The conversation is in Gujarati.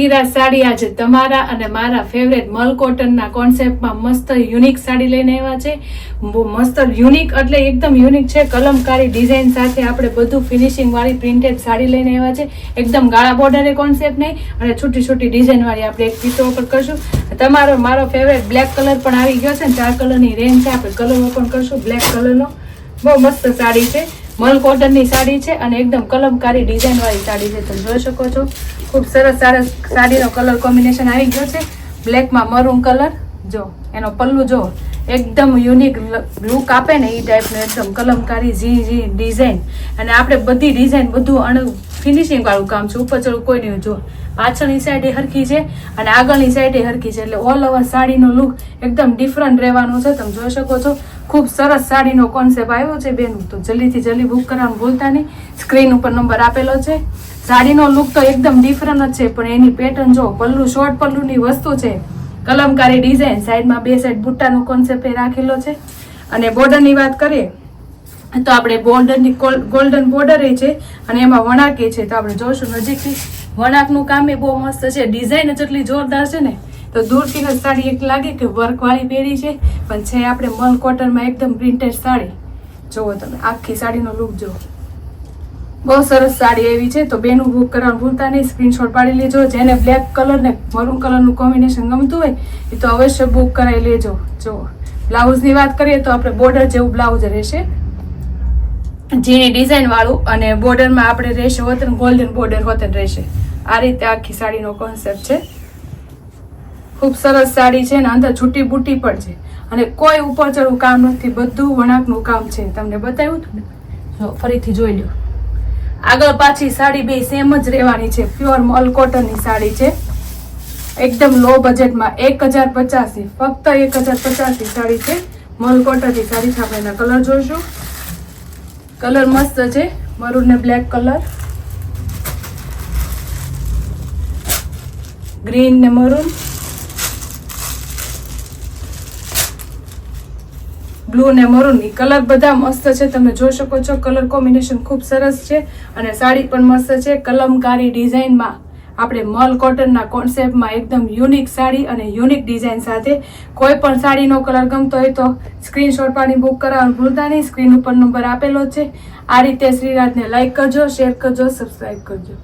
સિરાજ સાડી આજે તમારા અને મારા ફેવરેટ મલ કોટનના કોન્સેપ્ટમાં મસ્ત યુનિક સાડી લઈને આવ્યા છે. મસ્ત યુનિક એટલે એકદમ યુનિક છે. કલમકારી ડિઝાઇન સાથે આપણે બધું ફિનિશિંગવાળી પ્રિન્ટેડ સાડી લઈને આવ્યા છે. એકદમ ગાળા બોર્ડરે કોન્સેપ્ટ નહીં, અને છૂટી છૂટી ડિઝાઇન વાળી આપણે એક પીસો ઓપન કરશું. તમારો, મારો ફેવરેટ બ્લેક કલર પણ આવી ગયો છે ને, ચાર કલરની રેન્જ છે, આપણે કલર ઓપન કરશું બ્લેક કલરનો બહુ મસ્ત સાડી છે. મલ કોટનની સાડી છે અને એકદમ કલમકારી ડિઝાઇન વાળી સાડી છે. તમે જોઈ શકો છો. ખૂબ સરસ સરસ સાડીનો કલર કોમ્બિનેશન આવી ગયો છે. બ્લેકમાં મરૂન કલર. જો, એનો પલ્લુ જો, એકદમ યુનિક લુક આપે ને એ ટાઈપનું એકદમ કલમકારી જી જી ડિઝાઇન. અને આપણે બધી ડિઝાઇન બધું અણ ફિનિશિંગ વાળું કામ છે. ઉપર ચડું કોઈ નહીં. જો, પાછળની સાઈડે હરખી છે અને આગળની સાઈડે હરખી છે. એટલે ઓલ ઓવર સાડીનો લુક એકદમ ડિફરન્ટ રહેવાનો છે. તમે જોઈ શકો છો. ખૂબ સરસ સાડીનો કોન્સેપ્ટ આવ્યો છે બેન. તો જલ્દીથી જલ્દી બુક કરવાનું ભૂલતા નહીં. સ્ક્રીન ઉપર નંબર આપેલો છે. સાડીનો લુક તો એકદમ ડિફરન્ટ જ છે, પણ એની પેટર્ન જો પલ્લુ શોર્ટ પલ્લુની વસ્તુ છે. કલમકારી ડિઝાઇન સાઈડમાં બે સાઈડ બુટ્ટાનો કોન્સેપ્ટ એ રાખેલો છે. અને બોર્ડરની વાત કરીએ, તો આપણે બોર્ડરની ગોલ્ડન બોર્ડર છે અને એમાં વણાકે છે. તો આપણે જોઈશું નજીકથી. વણાકનું કામ એ બહુ મસ્ત છે. ડિઝાઇન જ એટલી જોરદાર છે ને. તો દૂરથી જ સાડી એક લાગે કે વર્કવાળી પહેરી છે, પણ છે આપણે મલ કોટનમાં એકદમ પ્રિન્ટેડ સાડી. જુઓ તમે, આખી સાડીનો લુક જુઓ બહુ સરસ સાડી એવી છે, તો બેનું બુક કરવાનું ભૂલતા નહીં સ્ક્રીનશોટ પાડી લેજો. જેને બ્લેક કલર ને મરૂન કલરનું કોમ્બિનેશન ગમતું હોય, એ તો અવશ્ય બુક કરાવી લેજો. જુઓ બ્લાઉઝની વાત કરીએ તો આપણે બોર્ડર જેવું બ્લાઉઝ રહેશે. ઝીણી ડિઝાઇન વાળું અને બોર્ડરમાં આપણે રહેશે હોતન ગોલ્ડન બોર્ડર હોતન રહેશે. આ રીતે આખી સાડીનો કોન્સેપ્ટ છે. ખૂબ સરસ સાડી છે ને અંદર છૂટી બુટી પણ છે. અને કોઈ ઉપર ચડવું કામ નથી, બધું વણાકનું કામ છે. તમને બતાવ્યું હતું ને? જો, ફરીથી જોઈ લો આગળ પાછી સાડી બે સેમ જ રહેવાની છે. પ્યોર મલ કોટનની સાડી છે. એકદમ લો બજેટમાં એક હજાર પચાસની ફક્ત એક હજાર પચાસની સાડી છે. મલ કોટનની સાડી છે. આપણે કલર જોઈશું. કલર મસ્ત છે. મરૂન ને બ્લેક કલર ગ્રીન ને મરૂન બ્લુ ને મરૂન એ કલર બધા મસ્ત છે. તમે જોઈ શકો છો કલર કોમ્બિનેશન ખૂબ સરસ છે અને સાડી પણ મસ્ત છે. કલમકારી ડિઝાઇનમાં આપણે મલ કોટનના કોન્સેપ્ટમાં એકદમ યુનિક સાડી અને યુનિક ડિઝાઇન સાથે કોઈ પણ સાડીનો કલર ગમતો હોય તો સ્ક્રીનશોટ પાણી બુક કરાવવાનું ભૂલતા નહીં. સ્ક્રીન ઉપર નંબર આપેલો છે. આ રીતે શ્રીરાજને લાઇક કરજો શેર કરજો સબસ્ક્રાઈબ કરજો.